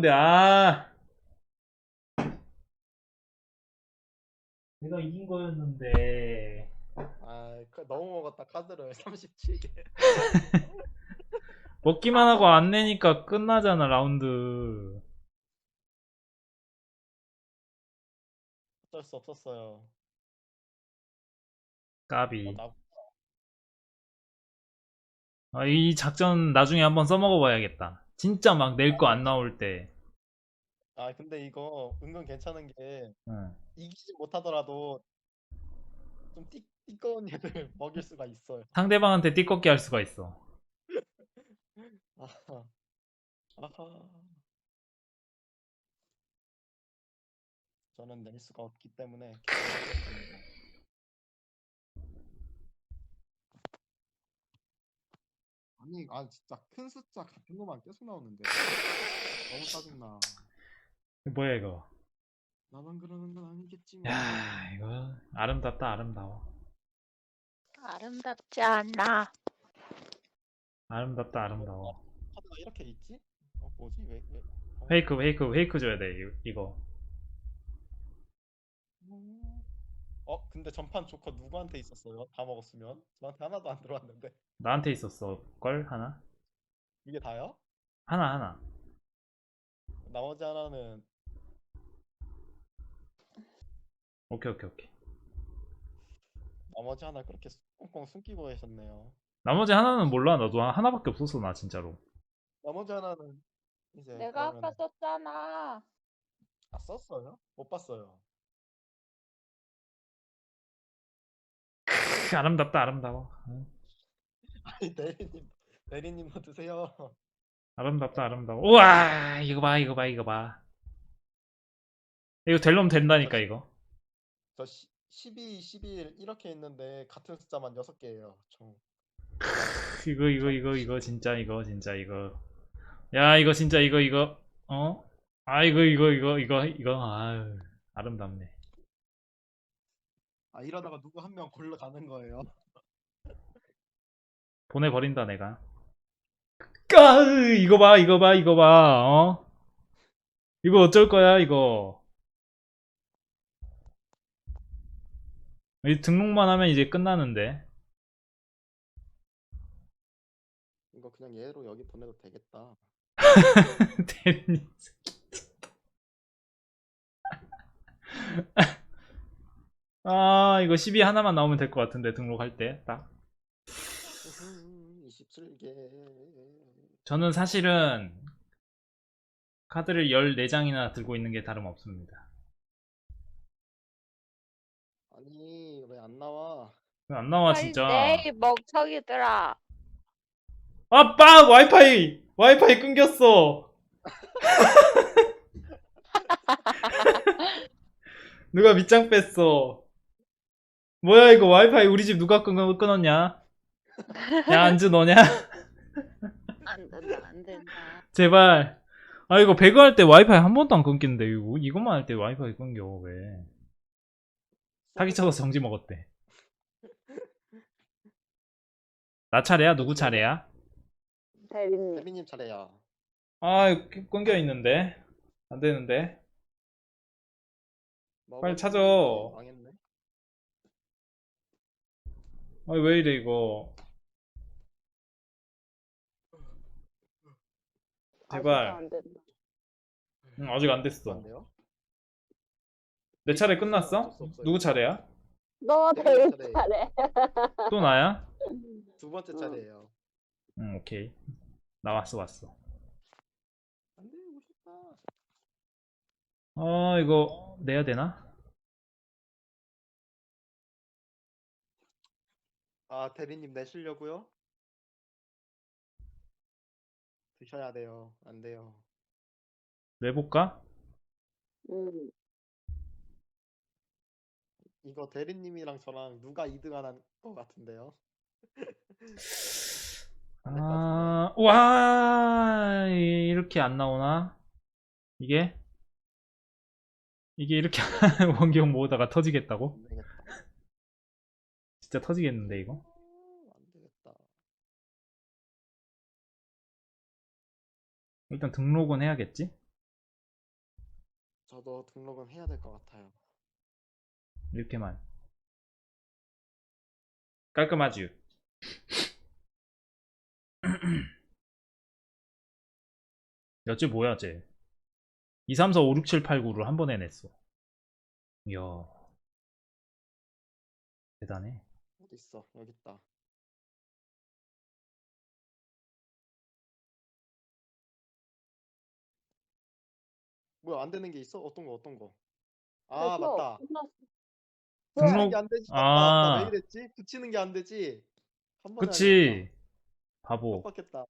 건데, 아. 내가 이긴 거였는데. 아, 그- 너무 먹었다 카드를 37개. 먹기만 하고 안 내니까 끝나잖아, 라운드. 어쩔 수 없었어요. 까비. 어, 나 아, 이 작전 나중에 한번 써먹어 봐야겠다. 진짜 막 낼 거 안 나올 때. 아 근데 이거 은근 괜찮은 게 응. 이기지 못하더라도 좀 띠, 띠꺼운 애들 먹일 수가 있어요. 상대방한테 띠꺾기 할 수가 있어. 아하. 아하. 저는 낼 수가 없기 때문에 기다리겠습니다. 아니, 아 진짜 큰 숫자 같은 것만 계속 나오는데 너무 짜증나. 뭐야, 이거. 나만 그러는 건 아니겠지만. 야, 이거 아름답다, 아름다워. 아름답지 않아. 아름답다, 아름다워. 카드가 이렇게 있지? 어 뭐지? 왜 왜? 어, 페이크, 페이크, 페이크 줘야 돼, 이- 이거. 음. 어 근데 전판 조커 누구한테 있었어요? 다 먹었으면 저한테 하나도 안 들어왔는데 나한테 있었어, 걸? 하나? 이게 다요? 하나, 하나. 나머지 하나는 오케이, 오케이, 오케이. 나머지 하나 그렇게 꽁꽁 숨기고 계셨네요. 나머지 하나는 몰라. 나도 한- 하나밖에 없었어, 나 진짜로. 나머지 하나는 이제 내가 아까 그러면은- 썼잖아. 아 썼어요? 못 봤어요. 크, 아름답다, 아름다워. 응. 아니 대리님 대리님도 드세요. 아름답다, 아름다워. 우와, 이거 봐, 이거 봐, 이거 봐. 이거 될놈 된다니까, 이거. 저 12, 11 이렇게 있는데 같은 숫자만 6개예요. 총. 크, 이거, 이거, 이거, 이거, 진짜, 이거, 진짜, 이거. 야, 이거, 진짜, 이거, 이거, 어? 아, 이거, 이거, 이거, 이거, 이거, 아유, 아름답네. 아 이러다가 누구 한 명 골러 가는 거예요. 보내버린다, 내가. 까, 이거 봐, 이거 봐, 이거 봐, 어? 이거 어쩔 거야, 이거. 이 등록만 하면 이제 끝나는데. 이거 그냥 얘로 여기 보내도 되겠다. 대리님 새끼. 아, 이거 12 하나만 나오면 될 것 같은데, 등록할 때, 딱. 27개. 저는 사실은 카드를 14장이나 들고 있는 게 다름없습니다. 아니 왜 안 나와? 왜 안 나와, 빨리 진짜. 내이 멍청이들아. 아빠! 와이파이! 와이파이 끊겼어! 누가 밑장 뺐어. 뭐야, 이거 와이파이 우리 집 누가 끊, 끊었냐? 야, 안주 너냐? 안 된다, 안 된다. 제발. 아, 이거 배그 할 때 와이파이 한 번도 안 끊기는데, 이거, 이것만 할 때 와이파이 끊겨, 왜. 사기쳐서 정지 먹었대. 나 차례야? 누구 차례야? 대리님. 대리님 차례야. 아, 이거 끊겨 있는데. 안 되는데. 빨리 찾아. 망했네. 아, 왜 이래, 이거. 제발. 아직도 안 된다. 응, 아직 안 됐어. 안 돼요? 내 차례 끝났어? 수 없어요. 누구 차례야? 너 차례. 차례. 또 나야? 두 번째 차례예요. 응, 오케이. 나왔어, 왔어. 안돼 오고 싶다. 아, 이거 내야 되나? 아 대리님 내시려고요? 드셔야 돼요. 안 돼요. 내볼까? 음. 이거 대리님이랑 저랑 누가 2등 하는 것 같은데요? 아, 와, 이렇게 안 나오나? 이게? 이게 이렇게 원경 모으다가 터지겠다고? 진짜 터지겠는데, 이거? 어, 안 되겠다. 일단 등록은 해야겠지? 저도 등록은 해야 될 것 같아요. 이렇게만 깔끔하지 여째 뭐야 쟤 2, 3, 4, 5, 6, 7, 8, 9를 한 번에 냈어 이야 대단해 어디 있어? 여기 있다. 뭐야 안 되는 게 있어? 어떤 거 어떤 거? 아. 맞다. 끝났어. 등록- 붙이는 게안 되지. 아. 아, 나왜 이랬지? 붙이는 게 안 되지. 한 번에 그치 바보 깜빡했다.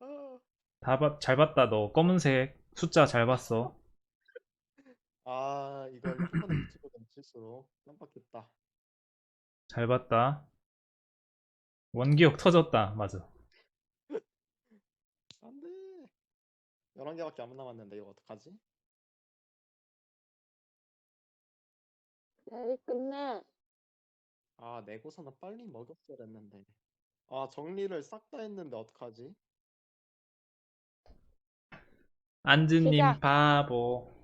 아, 다 봤- 잘 봤다 너 검은색 숫자 잘 봤어 아 이걸 한 번에 붙이거든 실수로 깜빡했다. 잘 봤다 원기옥 터졌다 맞아 안돼. 11개밖에 안 남았는데 이거 어떡하지? 네, 끝내. 아 내고서는 빨리 먹였어야 했는데. 아 정리를 싹 다 했는데 어떡하지? 안즈님 시작. 바보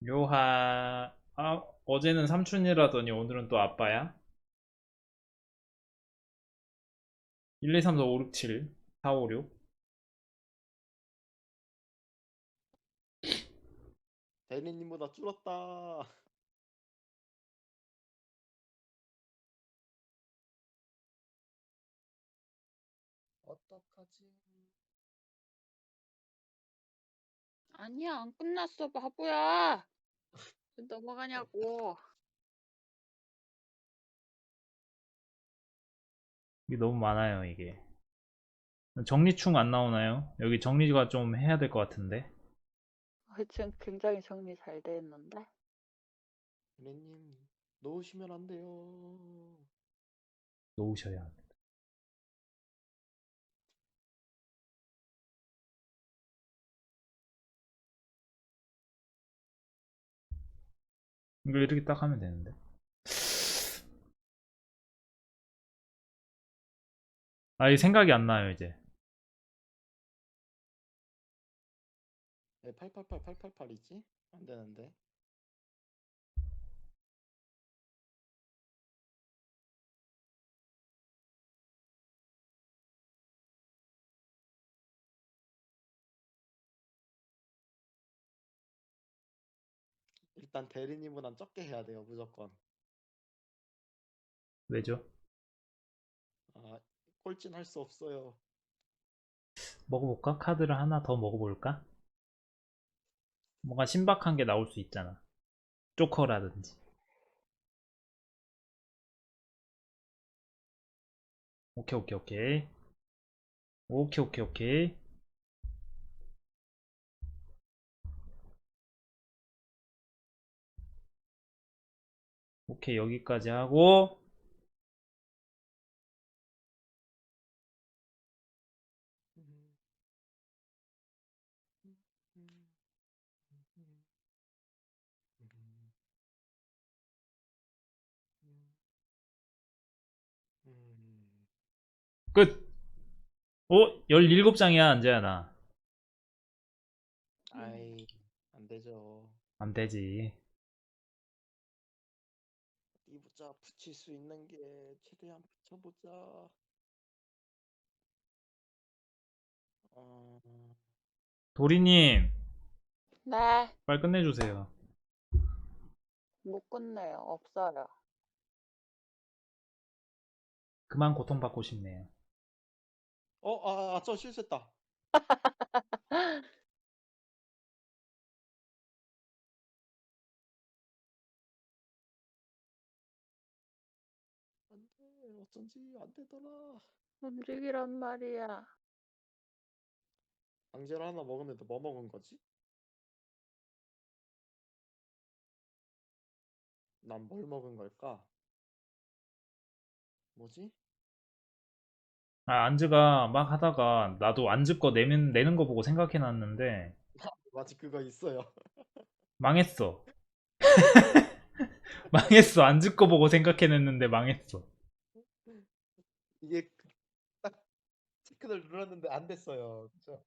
묘하 아 어제는 삼촌이라더니 오늘은 또 아빠야 1, 2, 3, 4, 5, 6, 7 4, 5, 6 대리님보다 줄었다. 어떡하지? 아니야, 안 끝났어, 바보야. 왜 넘어가냐고. 이게 너무 많아요 이게 정리충 안 나오나요? 여기 정리가 좀 해야 될 것 같은데 어, 지금 굉장히 정리 잘 돼 있는데. 대리님 놓으시면 안 돼요. 놓으셔야 합니다 이거 이렇게 딱 하면 되는데 아이 생각이 안 나요 이제 왜888 888이지? 안 되는데. 일단 대리님보단 적게 해야 돼요, 무조건. 왜죠? 아, 꼴찌는 할수 없어요. 먹어볼까? 카드를 하나 더 먹어볼까? 뭔가 신박한 게 나올 수 있잖아. 조커라든지. 오케이, 오케이, 오케이. 오케이, 오케이, 오케이. 오케이, 여기까지 하고, 끝! 오, 17장이야, 안재야, 나. 아이, 안 되죠. 안 되지. 어디 보자. 붙일 수 있는 게 최대한 붙여보자. 어, 도리님, 네, 빨리 끝내주세요. 못 끝내요. 없어요. 그만 고통받고 싶네요. 어, 아, 아, 저 실수했다. 안 돼, 어쩐지 안 되더라. 움직이란 말이야. 강제로 하나 먹었는데 뭐 먹은 거지? 난 뭘 먹은 걸까? 뭐지? 아, 안즈가 막 하다가 나도 안즈 거 내면, 내는 거 보고 생각해놨는데 아직 그거 있어요. 망했어. 망했어. 안즈 거 보고 생각해냈는데 망했어. 이게 딱 체크를 눌렀는데 안 됐어요. 그쵸?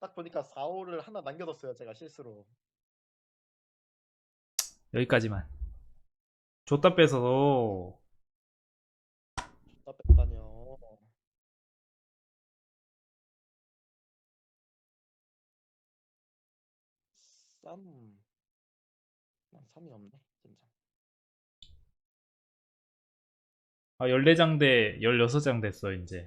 딱 보니까 4호를 하나 남겨뒀어요. 제가 실수로. 여기까지만. 줬다 뺏어서 줬다 뺏다니 3, 난 3이 없네, 진짜. 아, 14장 대 16장 됐어, 이제.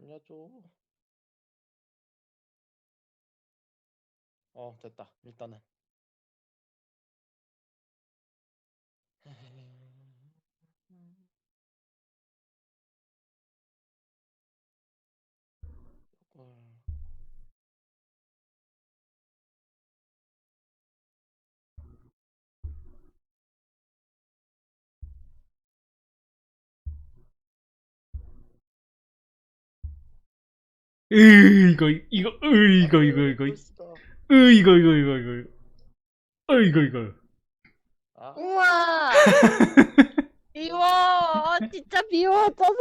알려줘. 어, 됐다. 일단은. 으 이거 이거 으 이거 이거 이거 볼 수가. 으 이거 이거 이거 이거 으 이거 이거 아, 우와! 비워! 진짜 비워! 짜증나!